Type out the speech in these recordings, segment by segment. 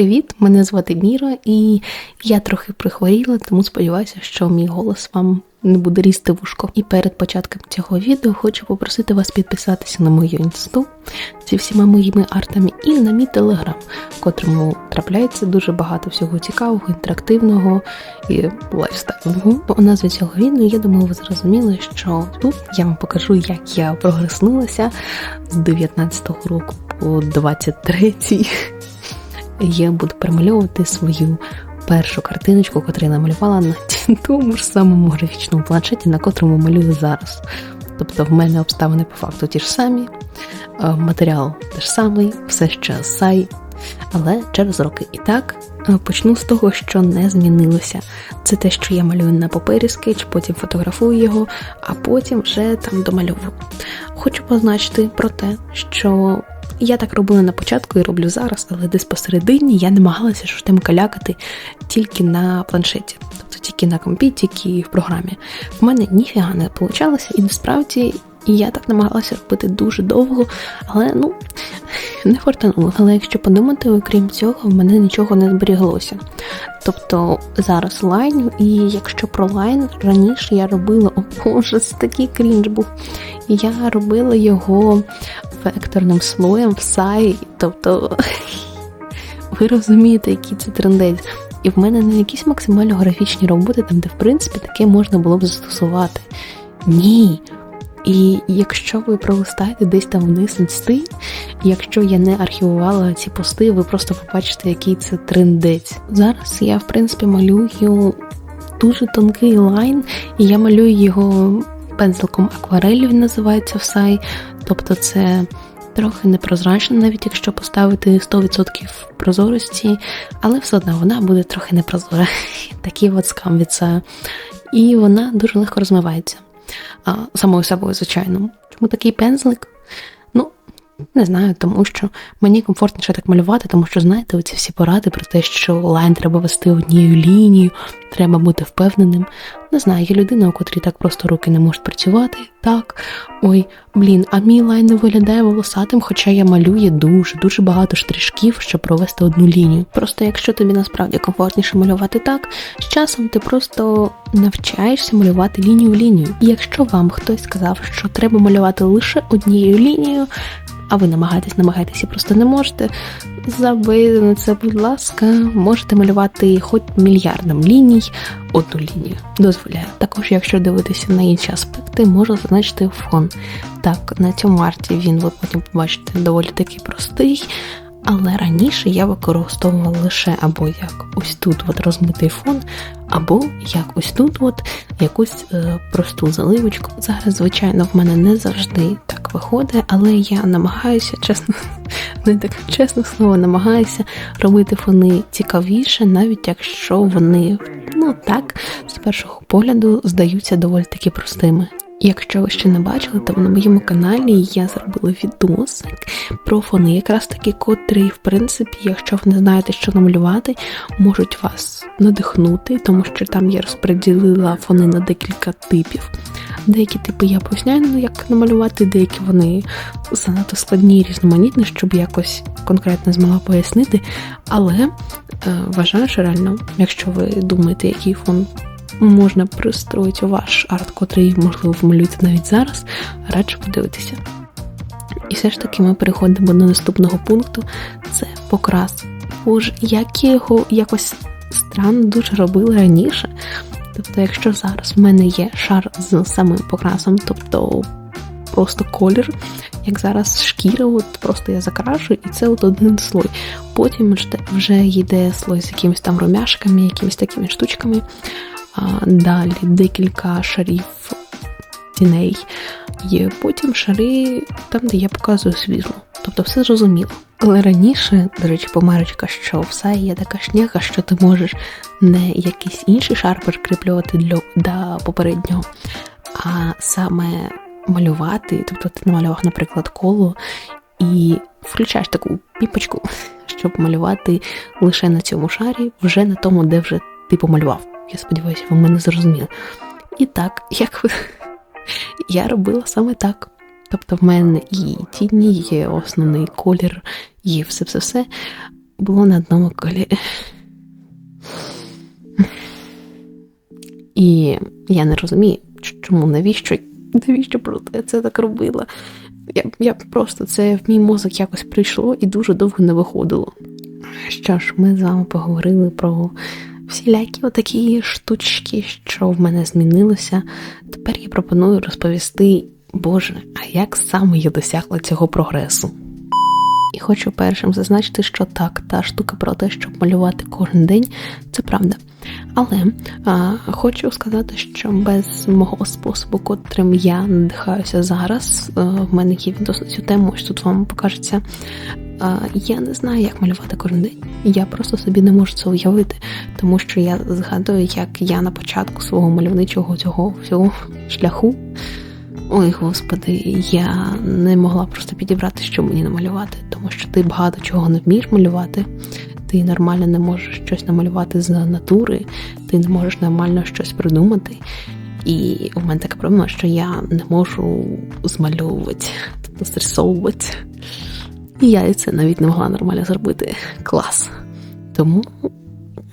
Привіт, мене звати Міра, і я трохи прихворіла, тому сподіваюся, що мій голос вам не буде різти вушко. І перед початком цього відео хочу попросити вас підписатися на мою інсту зі всіма моїми артами і на мій телеграм, в котрому трапляється дуже багато всього цікавого, інтерактивного і лайфстайлового. У назві цього відео, я думаю, ви зрозуміли, що тут я вам покажу, як я прогреснулася з 19-го року по 23-й я буду перемальовувати свою першу картиночку, яку я намалювала на тому ж самому графічному планшеті, на котрому малюю зараз. Тобто в мене обставини по факту ті ж самі, е, матеріал теж самий, все ще сай, але через роки. І так, е, почну з того, що не змінилося. Це те, що я малюю на папері скетч, потім фотографую його, а потім вже там домальовую. Хочу позначити про те, що я так робила на початку і роблю зараз, але десь посередині я намагалася що там калякати тільки на планшеті, тобто тільки на компі, тільки в програмі. В мене ніфіга не вийшло, і насправді я так намагалася робити дуже довго, але ну не фортануло. Але якщо подумати, окрім цього, в мене нічого не зберіглося. Тобто зараз лайн, і якщо про лайн раніше я робила, о боже, це такий крінж був. Я робила його векторним слоєм в сай, тобто ви розумієте, який це трендець. І в мене не якісь максимально графічні роботи, там, де в принципі таке можна було б застосувати. Ні. І якщо ви пролистаєте десь там вниз інсти, якщо я не архівувала ці пости, ви просто побачите, який це трендець. Зараз я, в принципі, малюю дуже тонкий лайн, і я малюю його пензликом акварелі, він називається в сай. Тобто це трохи непрозрачно, навіть якщо поставити 100% прозорості, але все одно вона буде трохи непрозора. Такий от скам від саю. І вона дуже легко розмивається а, самою собою, звичайно. Чому такий пензлик? Ну, не знаю, тому що мені комфортніше так малювати, тому що, знаєте, оці всі поради про те, що лайн треба вести однією лінією, треба бути впевненим. Не знаю, є людина, у котрій так просто руки не можуть працювати. Так, ой, блін, а мій лайн не виглядає волосатим, хоча я малюю дуже-дуже багато штришків, щоб провести одну лінію. Просто якщо тобі насправді комфортніше малювати так, з часом ти просто навчаєшся малювати лінію в лінію. І якщо вам хтось сказав, що треба малювати лише однією лінією, а ви намагаєтесь, намагаєтесь і просто не можете. Забийте на це, будь ласка, можете малювати хоч мільярдом ліній, одну лінію. Дозволяю. Також, якщо дивитися на інші аспекти, можу зазначити фон. Так, на цьому арті він ви потім побачите доволі такий простий. Але раніше я використовувала лише або як ось тут от розмитий фон, або як ось тут от якусь е, просту заливочку. Зараз, звичайно, в мене не завжди так виходить, але я намагаюся, чесно, не так чесне слово, намагаюся робити фони цікавіше, навіть якщо вони, ну так, з першого погляду здаються доволі таки простими. Якщо ви ще не бачили, то на моєму каналі я зробила відосик про фони, якраз такі, котрі, в принципі, якщо ви не знаєте, що намалювати, можуть вас надихнути, тому що там я розподілила фони на декілька типів. Деякі типи я поясняю, ну, як намалювати, деякі вони занадто складні і різноманітні, щоб якось конкретно змогла пояснити. Але е, вважаю, що реально, якщо ви думаєте, який фон можна пристроїти ваш арт, котрий, можливо, вмалюєте навіть зараз, радше подивитися. І все ж таки ми переходимо до наступного пункту це покрас. Боже, як я його якось странно дуже робила раніше. Тобто, якщо зараз в мене є шар з самим покрасом, тобто просто колір, як зараз шкіра, от просто я закрашую, і це от один слой. Потім вже йде слой з якимись там румяшками, якимись такими штучками. Далі декілька шарів тіней, і потім шари там, де я показую світло. Тобто все зрозуміло. Але раніше, до речі, помарочка, що все є така шняга, що ти можеш не якийсь інший шар прикріплювати для до попереднього, а саме малювати. Тобто ти намалював, наприклад, коло і включаєш таку піпочку, щоб малювати лише на цьому шарі, вже на тому, де вже ти помалював. Я сподіваюся, ви мене зрозуміли. І так, як ви... я робила саме так. Тобто в мене і тіні, є основний колір, є все-все-все. було на одному колі. І я не розумію, чому, навіщо, навіщо просто я це так робила. Я я просто це в мій мозок якось прийшло і дуже довго не виходило. Що ж, ми з вами поговорили про всілякі отакі штучки, що в мене змінилося. Тепер я пропоную розповісти, Боже, а як саме я досягла цього прогресу? І хочу першим зазначити, що так, та штука про те, щоб малювати кожен день, це правда. Але а, хочу сказати, що без мого способу, котрим я надихаюся зараз, а, в мене є відносно цю тему, ось тут вам покажеться. Я не знаю, як малювати кожен. Я просто собі не можу це уявити, тому що я згадую, як я на початку свого мальовничого цього всього шляху. Ой, господи, я не могла просто підібрати, що мені намалювати, тому що ти багато чого не вмієш малювати, ти нормально не можеш щось намалювати з натури, ти не можеш нормально щось придумати. І у мене така проблема, що я не можу змальовувати, тобто стресовувати. І я це навіть не могла нормально зробити. Клас. Тому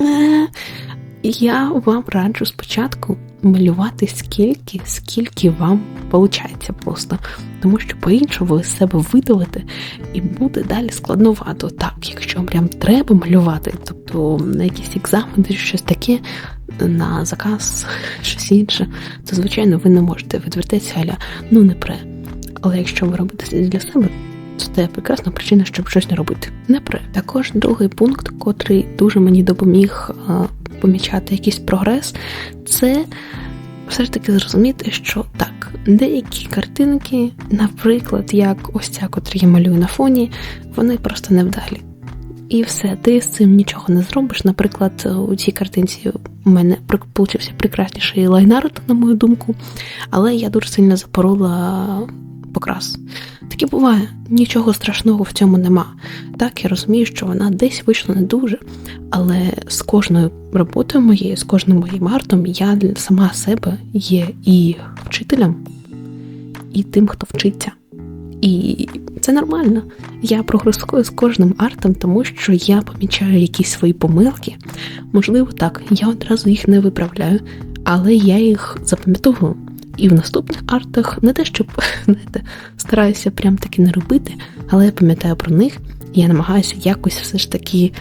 е, я вам раджу спочатку малювати скільки, скільки вам виходить просто. Тому що по-іншому ви себе видавите і буде далі складновато. Так, якщо прям треба малювати, тобто на якісь екзамени, щось таке, на заказ, щось інше, то звичайно ви не можете відвертатися, аля ну не пре. Але якщо ви робите це для себе, це прекрасна причина, щоб щось не робити. Непре. Також другий пункт, котрий дуже мені допоміг помічати якийсь прогрес, це все ж таки зрозуміти, що так, деякі картинки, наприклад, як ось ця, котру я малюю на фоні, вони просто невдалі. І все, ти з цим нічого не зробиш. Наприклад, у цій картинці у мене получився прекрасніший лайнарт, на мою думку, але я дуже сильно запорола покрас. Таке буває, нічого страшного в цьому нема. Так, я розумію, що вона десь вийшла не дуже, але з кожною роботою моєю, з кожним моїм артом я сама себе є і вчителем, і тим, хто вчиться. І це нормально. Я прогресую з кожним артом, тому що я помічаю якісь свої помилки. Можливо, так, я одразу їх не виправляю, але я їх запам'ятовую. І в наступних артах. Не те, щоб знаєте, стараюся прям таки не робити, але я пам'ятаю про них, і я намагаюся якось все ж таки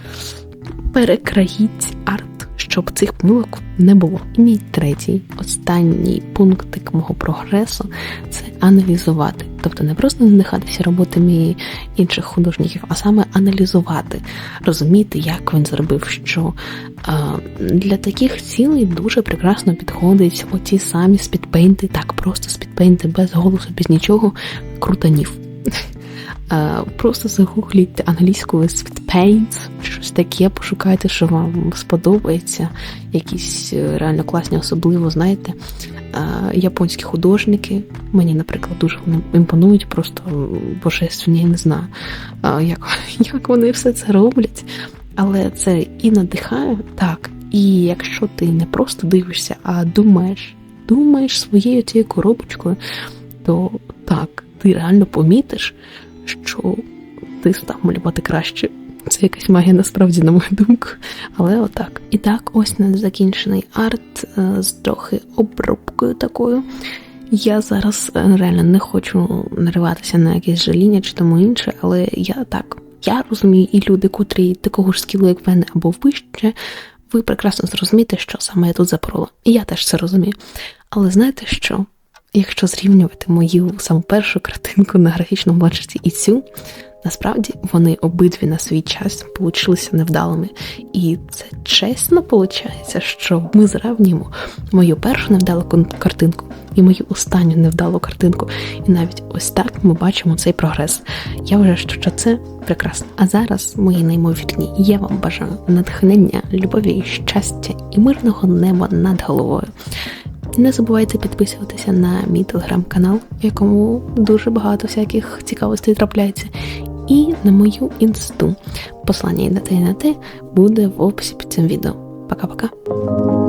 перекраїти арт щоб цих помилок не було. І мій третій, останній пунктик мого прогресу це аналізувати. Тобто не просто надихатися роботами інших художників, а саме аналізувати, розуміти, як він зробив що. Для таких цілей дуже прекрасно підходить оті самі спідпейнти, так, просто спідпейнти без голосу, без нічого, крутанів. Просто загугліть англійською Sweet Paints, щось таке, пошукайте, що вам сподобається. Якісь е, реально класні, особливо, знаєте, японські художники. Мені, наприклад, дуже імпонують, просто божественні, я не знаю, як, як вони все це роблять. Але це і надихає, так. І якщо ти не просто дивишся, а думаєш, думаєш своєю цією коробочкою, то так, ти реально помітиш що ти став малювати краще. Це якась магія насправді, на мою думку. Але отак. І так, ось незакінчений арт е, з трохи обробкою такою. Я зараз е, реально не хочу нариватися на якесь жаління чи тому інше, але я так. Я розумію, і люди, котрі такого ж скілу, як в мене, або вище, ви прекрасно зрозумієте, що саме я тут запорола. І я теж це розумію. Але знаєте що? Якщо зрівнювати мою саму першу картинку на графічному бачці і цю, насправді вони обидві на свій час получилися невдалими. І це чесно виходить, що ми зрівнюємо мою першу невдалу картинку і мою останню невдалу картинку. І навіть ось так ми бачимо цей прогрес. Я вважаю, що це прекрасно. А зараз, мої неймовірні, я вам бажаю натхнення, любові, щастя і мирного неба над головою. Не забувайте підписуватися на мій телеграм-канал, в якому дуже багато всяких цікавостей трапляється, і на мою інсту. Послання і на те і на те буде в описі під цим відео. Пока-пока.